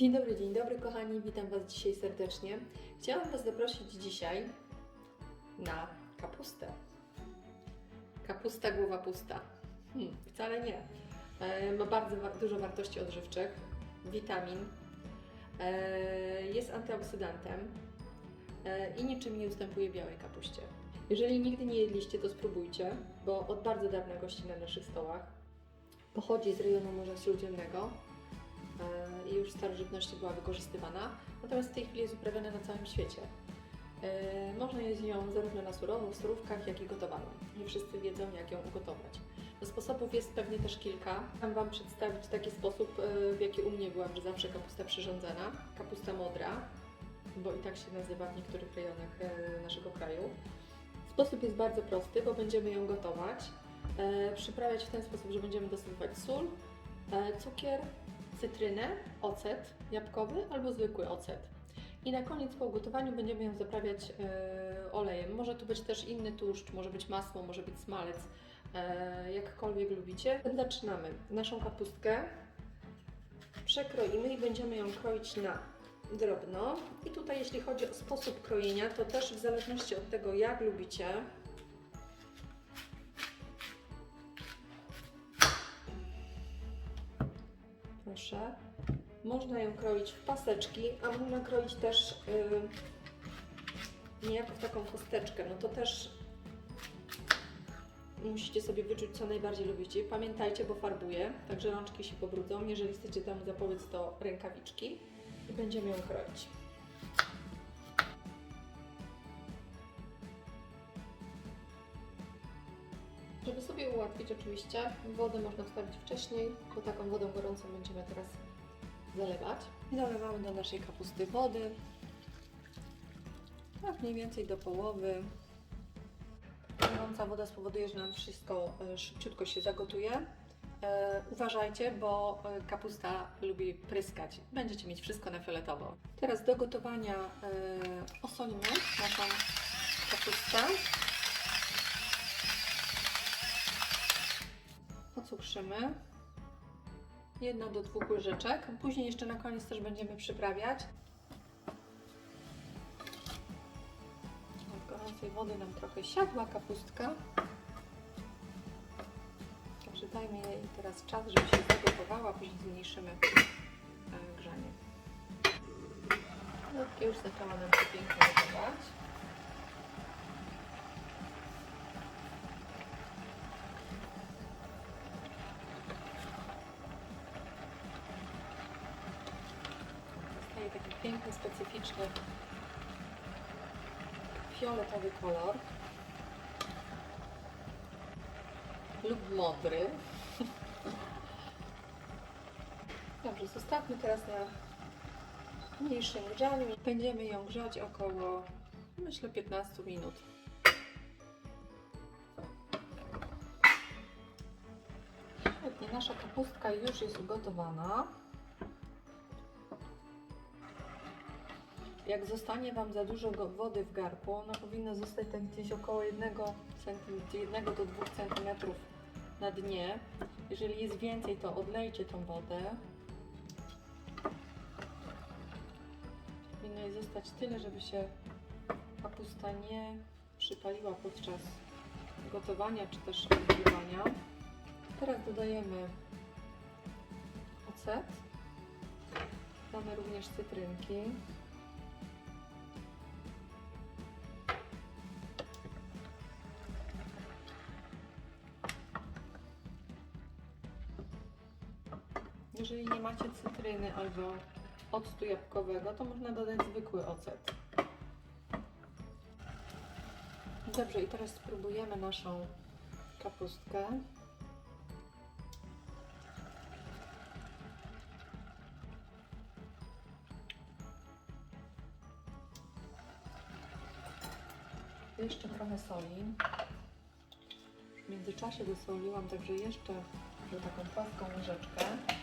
Dzień dobry, dzień dobry kochani, witam Was dzisiaj serdecznie. Chciałam Was zaprosić dzisiaj na kapustę. Kapusta głowa pusta. Hmm, wcale nie. E, ma bardzo wa- dużo wartości odżywczych, witamin, e, jest antyoksydantem e, i niczym nie ustępuje białej kapuście. Jeżeli nigdy nie jedliście, to spróbujcie, bo od bardzo dawna gości na naszych stołach. Pochodzi z rejonu Morza Śródziemnego, i już w starożytności była wykorzystywana, natomiast w tej chwili jest uprawiana na całym świecie. E, Można jeść ją zarówno na surowo, w surówkach, jak i gotowaną. Nie wszyscy wiedzą, jak ją ugotować. No, sposobów jest pewnie też kilka. Chciałam Wam przedstawić taki sposób, e, w jaki u mnie byłam, że zawsze kapusta przyrządzana. Kapusta modra, bo i tak się nazywa w niektórych rejonach e, naszego kraju. Sposób jest bardzo prosty, bo będziemy ją gotować. E, Przyprawiać w ten sposób, że będziemy dosypywać sól, e, cukier, cytrynę, ocet jabłkowy albo zwykły ocet. I na koniec po ugotowaniu będziemy ją zaprawiać e, olejem. Może to być też inny tłuszcz, może być masło, może być smalec, e, jakkolwiek lubicie. Zaczynamy. Naszą kapustkę przekroimy i będziemy ją kroić na drobno. I tutaj jeśli chodzi o sposób krojenia, to też w zależności od tego jak lubicie, Można ją kroić w paseczki, a można kroić też yy, niejako w taką kosteczkę. No to też musicie sobie wyczuć, co najbardziej lubicie. Pamiętajcie, bo farbuję, także rączki się pobrudzą. Jeżeli chcecie temu zapobiec, to rękawiczki i będziemy ją kroić. Żeby sobie ułatwić oczywiście, wodę można wstawić wcześniej, bo taką wodą gorącą będziemy teraz zalewać. Dolewamy do naszej kapusty wody, tak mniej więcej do połowy. Gorąca woda spowoduje, że nam wszystko e, szybciutko się zagotuje. E, uważajcie, bo e, kapusta lubi pryskać. Będziecie mieć wszystko na fioletowo. Teraz do gotowania osolimy naszą kapustę. Pocukrzymy. Jedna do dwóch łyżeczek. Później jeszcze na koniec też będziemy przyprawiać. Od gorącej wody nam trochę siadła kapustka. Także dajmy jej teraz czas, żeby się zagotowała, później zmniejszymy e, grzanie. No, już zaczęła nam się pięknie gotować. Piękny, specyficzny fioletowy kolor lub modry. Dobrze, zostawmy teraz na mniejszym grzaniu. Będziemy ją grzać około, myślę, 15 minut. Świetnie, nasza kapustka już jest ugotowana. Jak zostanie Wam za dużo wody w garku, ona powinna zostać tak gdzieś około 1, cm, 1 do 2 cm na dnie. Jeżeli jest więcej, to odlejcie tą wodę. Powinno jej zostać tyle, żeby się kapusta nie przypaliła podczas gotowania czy też odgrywania. Teraz dodajemy ocet. Damy również cytrynki. Jeżeli nie macie cytryny albo octu jabłkowego, to można dodać zwykły ocet. Dobrze, i teraz spróbujemy naszą kapustkę. Jeszcze trochę soli. W międzyczasie dosoliłam także jeszcze taką płaską łyżeczkę.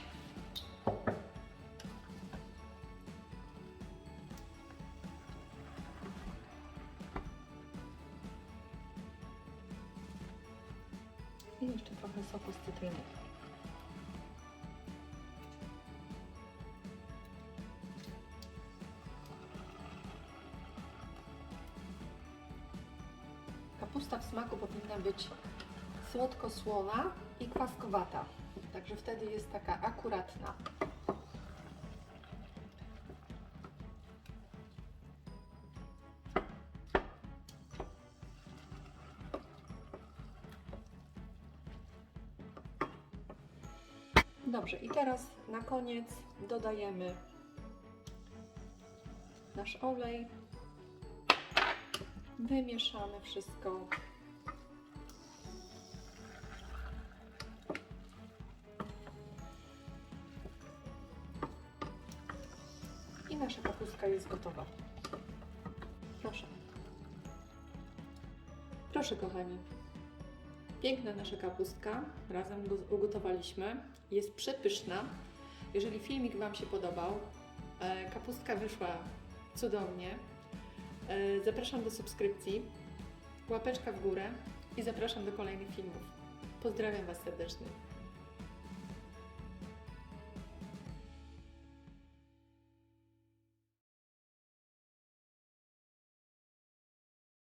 soku z. Kapusta w smaku powinna być słodko-słona i kwaskowata, także wtedy jest taka akuratna. Dobrze, i teraz na koniec dodajemy nasz olej. Wymieszamy wszystko. I nasza kapustka jest gotowa. Proszę. Proszę, kochani. Piękna nasza kapustka. Razem go ugotowaliśmy. Jest przepyszna. Jeżeli filmik Wam się podobał, e, kapustka wyszła cudownie. E, Zapraszam do subskrypcji, łapeczka w górę i zapraszam do kolejnych filmów. Pozdrawiam Was serdecznie.